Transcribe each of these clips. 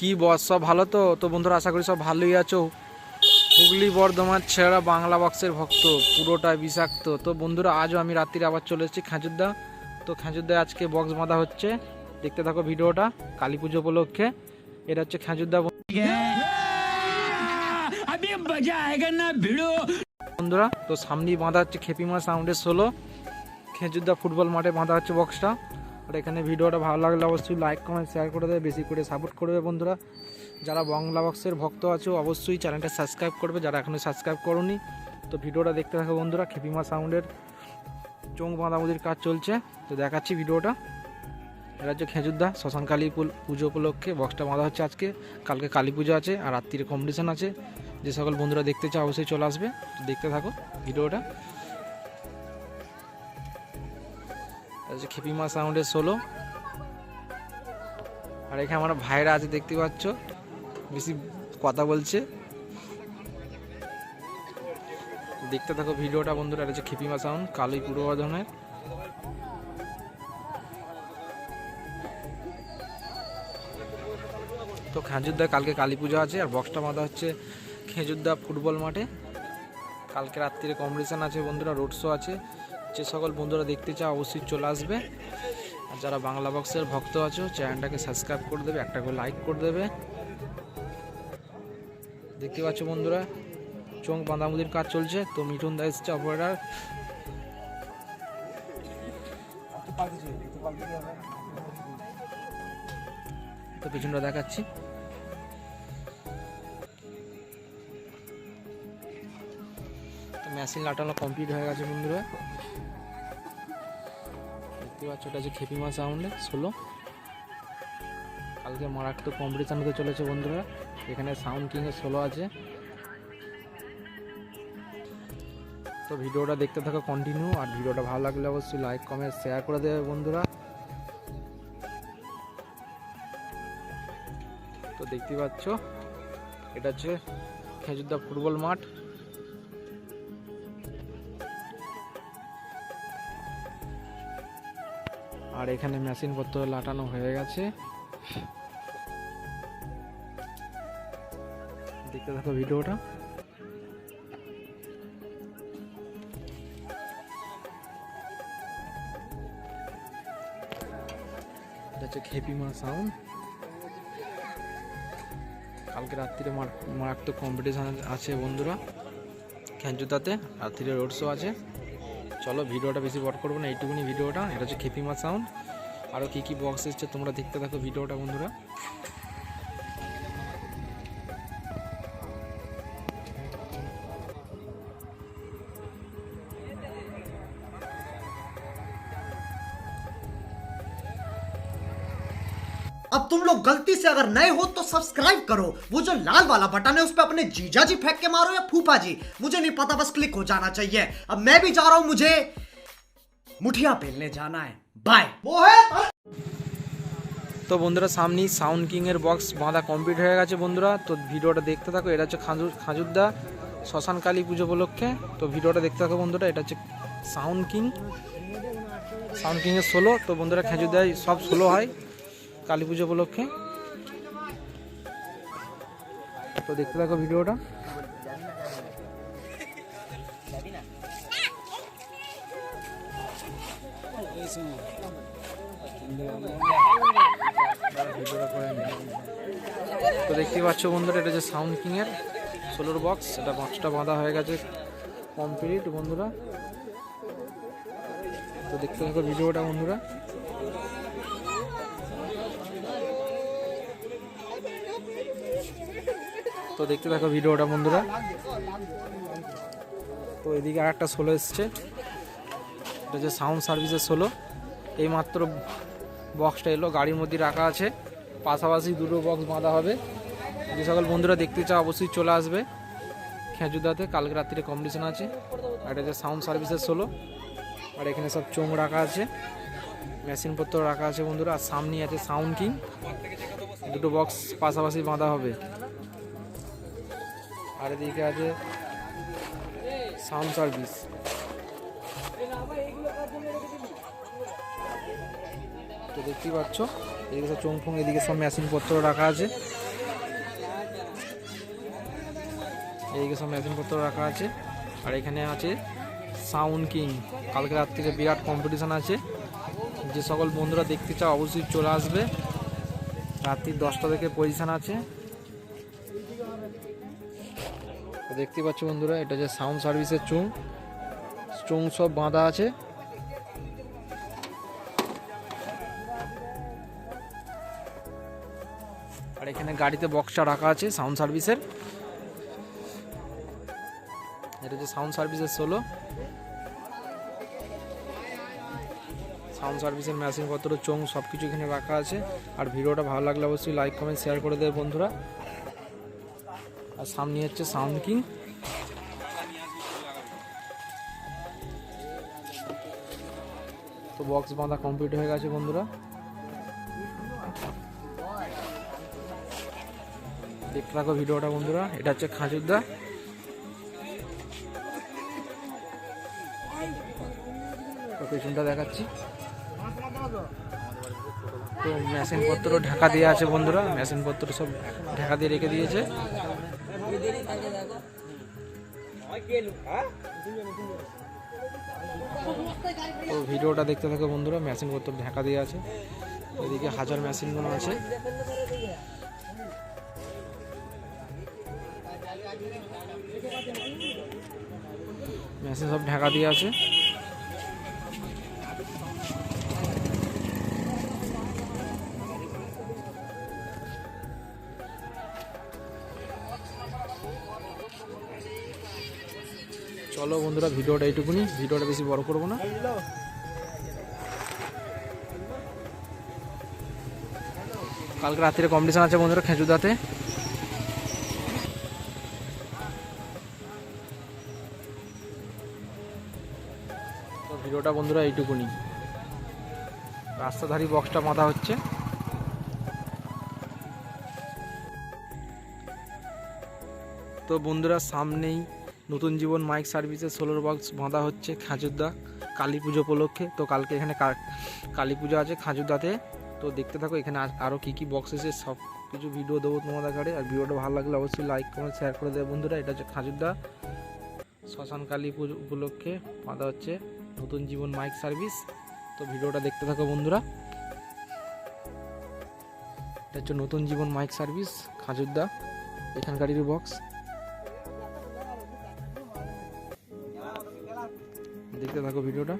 কি বস, সব ভালো তো? তো বন্ধুরা, আশা করি সব ভালোই আছো। হুগলি বর্ধমান ছেড়া বাংলা বক্সের ভক্ত পুরোটা বিষাক্ত। তো বন্ধুরা, আজও আমি রাত্রির আবার চলে এসেছি খাঁচুদ্দা তো খাঁচুদ্দায় আজকে বক্স বাঁধা হচ্ছে। দেখতে থাকো ভিডিওটা, কালী পুজো উপলক্ষে। এটা হচ্ছে খাঁচুদ্দা বন্ধুরা, তো সামনেই বাঁধা হচ্ছে খেপিমা সাউন্ডের ষোলো। খেঁচুদ্দা ফুটবল মাঠে বাঁধা হচ্ছে বক্সটা। আর এখানে ভিডিওটা ভালো লাগলে অবশ্যই লাইক কমেন্ট শেয়ার করে দেবে, বেশি করে সাপোর্ট করবে বন্ধুরা। যারা বাংলা বক্সের ভক্ত আছে, অবশ্যই চ্যানেলটা সাবস্ক্রাইব করবে, যারা এখনও সাবস্ক্রাইব করনি, তো ভিডিওটা দেখতে থাকো বন্ধুরা, খেপিমা সাউন্ডের চোখ বাঁধাবুদির কাজ চলছে। তো দেখাচ্ছি ভিডিওটা। এটা হচ্ছে খেজুরদা শ্মশান কালী পুজো উপলক্ষে বক্সটা বাঁধা হচ্ছে আজকে। কালকে কালী পুজো আছে, আর রাত্রিরে কম্পিটিশান আছে। যে সকল বন্ধুরা দেখতে চাও, অবশ্যই চলে আসবে। দেখতে থাকো ভিডিওটা। হচ্ছে খেপিমা সাউন্ডের সোলো আর এখানে আমার ভাইরা আছে, দেখতে পাচ্ছ? বেশি কথা বলছে। দেখতে থাকো ভিডিওটা, বন্ধুরা। এটা হচ্ছে খেপিমা সাউন্ড কালোই পূর্ব বর্ধমানের তো খেঁজুরদা কালকে কালী পুজো আছে, আর বক্সটা বাঁধা হচ্ছে খেঁজুরদা ফুটবল মাঠে। কালকে রাত্রিরে কম্পিটিশান আছে, বন্ধুরা। রোড শো আছে। যে সকল বন্ধুরা দেখতে চাও, অবশ্যই চলে আসবে। আর যারা বাংলা বক্সের ভক্ত আছো, চ্যানেলটাকে সাবস্ক্রাইব করে দেবে, একটা করে লাইক করে দেবে। দেখতে পাচ্ছ বন্ধুরা, চোখ বাঁধামুদির কাজ চলছে। তো মিঠুন দা এসছে অপারেটার তো পিছনটা দেখাচ্ছি। মেশিন লাটানো কমপ্লিট হয়ে গেছে বন্ধুরা। দেখতে পাচ্ছ, এটা হচ্ছে খেপিমা সাউন্ডে ষোলো কালকে মারাত্মক কম্পিটিশান হতে চলেছে বন্ধুরা। এখানে সাউন্ড কিংয়ের ষোলো আছে। তো ভিডিওটা দেখতে থাকো কন্টিনিউ আর ভিডিওটা ভালো লাগলে অবশ্যই লাইক কমেন্ট শেয়ার করে দেবে বন্ধুরা। তো দেখতে পাচ্ছ, এটা হচ্ছে খেজুরদা ফুটবল মাঠ। আর এখানে মেশিন পত্র লাটানো হয়ে গেছে। দেখতে থাকো ভিডিওটা। হচ্ছে খেপিমা সাউন্ড কালকে রাত্রিরে মার- মারাত্মক কম্পিটিশান আছে বন্ধুরা। খেঞ্চুতাতে রাত্রিরে রোড শো আছে। চলো ভিডিওটা বেশি বড় করব না, এইটুকুনি ভিডিওটা। এটা হচ্ছে খেপিমা সাউন্ড আরও কী কী বক্স এসছে তোমরা দেখতে থাকো ভিডিওটা, বন্ধুরা। गलती से अगर नए हो तो सब्सक्राइब करो वो जो लाल वाला बटन है उस पर अपने जीजा जी फेंक के मारो या फूफा जी मुझे नहीं पता बस क्लिक हो जाना चाहिए अब मैं भी जा रहा हूं मुझे मुठिया पेलने जाना है बाय मोहित তো বন্ধুরা সামনেই সাউন্ড কিংয়ের বক্স বাঁধা কমপ্লিট হয়ে গেছে বন্ধুরা তো ভিডিওটা দেখতে থাকো এটা হচ্ছে খাজুর খাজুরদা শ্মশান কালী পুজো উপলক্ষে তো ভিডিওটা দেখতে থাকো বন্ধুরা এটা হচ্ছে সাউন্ড কিং সাউন্ড কিংয়ের ষোলো তো বন্ধুরা খেজুরদায় সব ষোলো হয় কালী পুজো উপলক্ষে। তো দেখতে থাকো ভিডিওটা। তো দেখতে পাচ্ছ বন্ধুরা, এটা যে সাউন্ড কিংয়ের সোলোর বক্স এটা বক্সটা বাঁধা হয়ে গেছে কমপ্লিট বন্ধুরা। তো দেখতে থাকো ভিডিওটা বন্ধুরা। তো দেখতে থাকো ভিডিওটা বন্ধুরা। তো এদিকে আর একটা সোলো এসছে। এটা যে সাউন্ড সার্ভিসের সোলো এইমাত্র বক্সটা এলো, গাড়ির মধ্যে রাখা আছে। পাশাপাশি দুটো বক্স বাঁধা হবে। যে সকল বন্ধুরা দেখতে চাও অবশ্যই চলে আসবে। খেজুদাতে কালকে রাত্রিরে কম্পিটিশন আছে। আর এটা যে সাউন্ড সার্ভিসের সোলো আর এখানে সব চোং রাখা আছে। মেশিনপত্র রাখা আছে বন্ধুরা। আর সামনেই আছে সাউন্ড কিং দুটো বক্স পাশাপাশি বাঁধা হবে। আর এদিকে আছে সাউন্ড সার্ভিস। তো দেখতেই পাচ্ছ, এদিকে সব চোং ফোং এদিকে সব মেশিন পত্র রাখা আছে। এইদিকে সব মেশিন পত্র রাখা আছে। আর এখানে আছে সাউন্ড কিং। কালকে রাত থেকে বিরাট কম্পিটিশন আছে। যে সকল বন্ধুরা দেখতে চাও, অবশ্যই চলে আসবে। রাত্রি দশটা থেকে পজিশন আছে। তো দেখতে পাচ্ছ বন্ধুরা, এটা যে সাউন্ড সার্ভিসের চুং চুং সব বাঁধা আছে। আর এখানে গাড়িতে বক্সটা রাখা আছে সাউন্ড সার্ভিসের এটা যে সাউন্ড সার্ভিসের সোলো সাউন্ড সার্ভিসের মেশিন পত্র চোং সব কিছু এখানে রাখা আছে। আর ভিডিওটা ভালো লাগলে অবশ্যই লাইক কমেন্ট শেয়ার করে দেবে বন্ধুরা। আর সামনে হচ্ছে সাউন্ড কিং। তো বক্স বাঁধা কমপ্লিট হয়ে গেছে বন্ধুরা। দেখতে থাকো ভিডিওটা বন্ধুরা, এটা হচ্ছে খাঁচুরদা পেছনটা দেখাচ্ছি। তো মেশিন পত্র ঢাকা দিয়ে আছে বন্ধুরা মেশিন পত্র সব ঢাকা দিয়ে রেখে দিয়েছে। তো ভিডিওটা দেখতে থাকো বন্ধুরা মেশিন কত ঢাকা দিয়ে আছে। এদিকে হাজার মেশিনগুলো আছে। মেশিন সব ঢাকা দিয়ে আছে। চলো বন্ধুরা, ভিডিওটা এইটুকুনি। ভিডিওটা বেশি বড় করব না। কালকে রাত্রে কম্পিটিশন আছে বন্ধুরা খেঁচুদাতে তো ভিডিওটা বন্ধুরা এইটুকুনি। রাস্তাধারী বক্সটা বাঁধা হচ্ছে। তো বন্ধুরা সামনেই নতুন জীবন মাইক সার্ভিসের সোলার বক্স বাঁধা হচ্ছে খাঁজুরদা কালী পুজো উপলক্ষে। তো কালকে এখানে কালী পুজো আছে খাঁজুরদাতে তো দেখতে থাকো, এখানে আর- আরও কী কী বক্স এসে সব কিছু ভিডিও দেবো তোমাদের কাছে আর ভিডিওটা ভালো লাগলে অবশ্যই লাইক কমেন্ট শেয়ার করে দেবে বন্ধুরা। এটা হচ্ছে খাঁজুরদা শ্মশান কালী পুজো উপলক্ষে বাঁধা হচ্ছে নতুন জীবন মাইক সার্ভিস। তো ভিডিওটা দেখতে থাকো বন্ধুরা। এটা হচ্ছে নতুন জীবন মাইক সার্ভিস খাঁজুরদা এখানকারই বক্স দেখতে থাকো ভিডিওটা।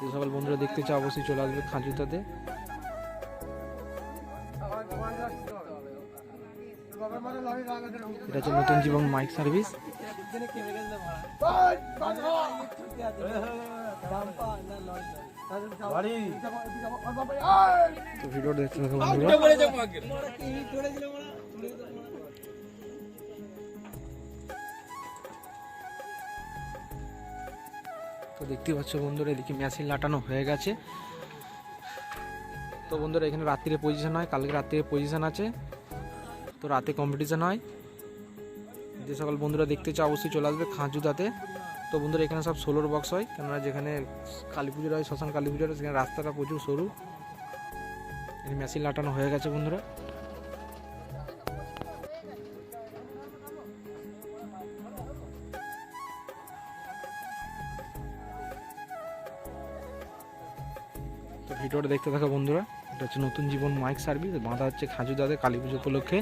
যে সকল বন্ধুরা দেখতে চাও, অবশ্যই চলে আসবে খাঁজুতাতে এটা হচ্ছে নতুন জীবন মাইক সার্ভিস। ভিডিওটা দেখতে থাকো বন্ধুরা। তো দেখতেই পাচ্ছ বন্ধুরা, এদিকে মেশিন লাটানো হয়ে গেছে। তো বন্ধুরা, এখানে রাত্রিরে পজিশন হয়, কালকে রাত্রিরে পজিশন আছে। তো রাতে কম্পিটিশন হয়। যে সকল বন্ধুরা দেখতে চাও, অবশ্যই চলে আসবে খাঁজুদাতে। তো বন্ধুরা, এখানে সব সোলোর বক্স হয়, কেননা যেখানে কালী পুজোর হয়, শ্মশান কালী পুজোর সেখানে রাস্তাটা প্রচুর সরু। মেশিন লাটানো হয়ে গেছে বন্ধুরা। ভিডিওটা দেখতে থাকো বন্ধুরা। এটা হচ্ছে নতুন জীবন মাইক সার্ভিস বাঁধা হচ্ছে খাজুদাতে কালী পুজো উপলক্ষে।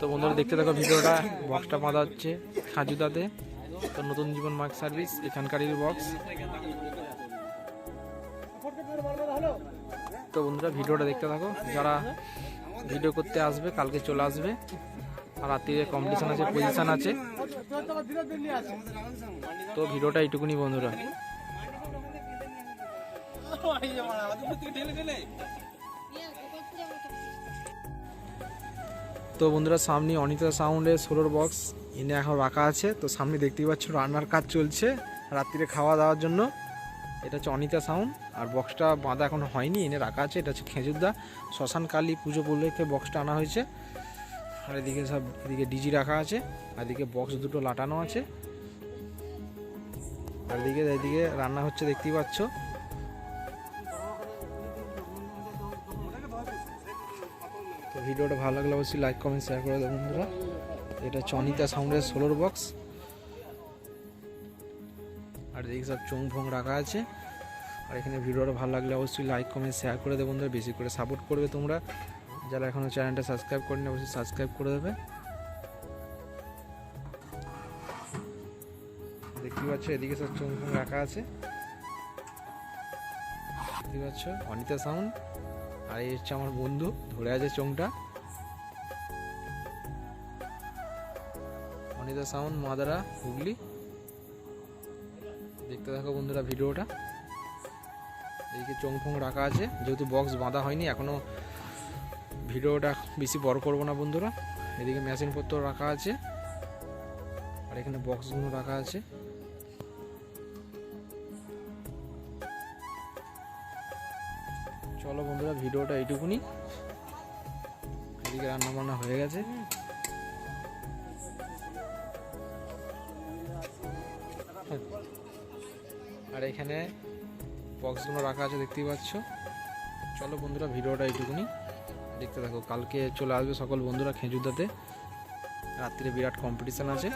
তো বন্ধুরা দেখতে থাকো ভিডিওটা বক্সটা বাঁধা হচ্ছে খাজুদাতে তো নতুন জীবন মাইক সার্ভিস এখানকারই বক্স তো বন্ধুরা, ভিডিওটা দেখতে থাকো। যারা ভিডিও করতে আসবে, কালকে চলে আসবে। আর রাত্রিরে কম্পিটিশন আছে পজিশন আছে। তো ভিডিওটা এইটুকুনি বন্ধুরা। তো বন্ধুরা, সামনে অনিতা সাউন্ডের সোলোর বক্স এনে এখন রাখা আছে। তো সামনে দেখতেই পাচ্ছ, রান্নার কাজ চলছে। রাত্রিরে খাওয়া দাওয়ার জন্য। এটা হচ্ছে অনিতা সাউন্ড। আর বক্সটা বাঁধা এখন হয়নি, এনে রাখা আছে, এটা হচ্ছে খেজুরদা। শ্মশান কালী পুজো উপলক্ষে বক্সটা আনা হয়েছে। আর এদিকে সব, এদিকে ডিজি রাখা আছে, আর এদিকে বক্স দুটো লাটানো আছে। আর এদিকে এদিকে রান্না হচ্ছে, দেখতেই পাচ্ছ। তো ভিডিওটা ভালো লাগলে অবশ্যই লাইক কমেন্ট শেয়ার করে দেবেন বন্ধুরা। এটা চনিতা সাউন্ডের ষোলোর বক্স আর এদিকে সব চোং ফোং রাখা আছে। আর এখানে ভিডিওটা ভালো লাগলে অবশ্যই লাইক কমেন্ট শেয়ার করে দেবে বন্ধুরা। বেশি করে সাপোর্ট করবে তোমরা। যারা এখনও চ্যানেলটা সাবস্ক্রাইব করেনি, অবশ্যই সাবস্ক্রাইব করে দেবে। দেখতে পাচ্ছ, এদিকে সব চোং ফোং রাখা আছে। দেখতে পাচ্ছ, অনিতা সাউন্ড আর এই হচ্ছে আমার বন্ধু, ধরে আছে চোংটা। Anita sound Madara, Hooghly. দেখতে থাকো বন্ধুরা ভিডিওটা। এদিকে চোং ফোং রাখা আছে। যেহেতু বক্স বাঁধা হয়নি, এখনও ভিডিওটা বেশি বড় করব না বন্ধুরা। এদিকে মেশিনপত্র রাখা আছে। আর এখানে বক্সগুলো রাখা আছে। চলো বন্ধুরা, ভিডিওটা এইটুকুনি। এদিকে রান্না বান্না হয়ে গেছে। আর এখানে বক্সগুলো রাখা আছে, দেখতেই পাচ্ছ। চলো বন্ধুরা, ভিডিওটা এইটুকুনি। দেখতে থাকো, কালকে চলে আসবে সকল বন্ধুরা খেজুরদাতে রাত্রিরে বিরাট কম্পিটিশান আছে।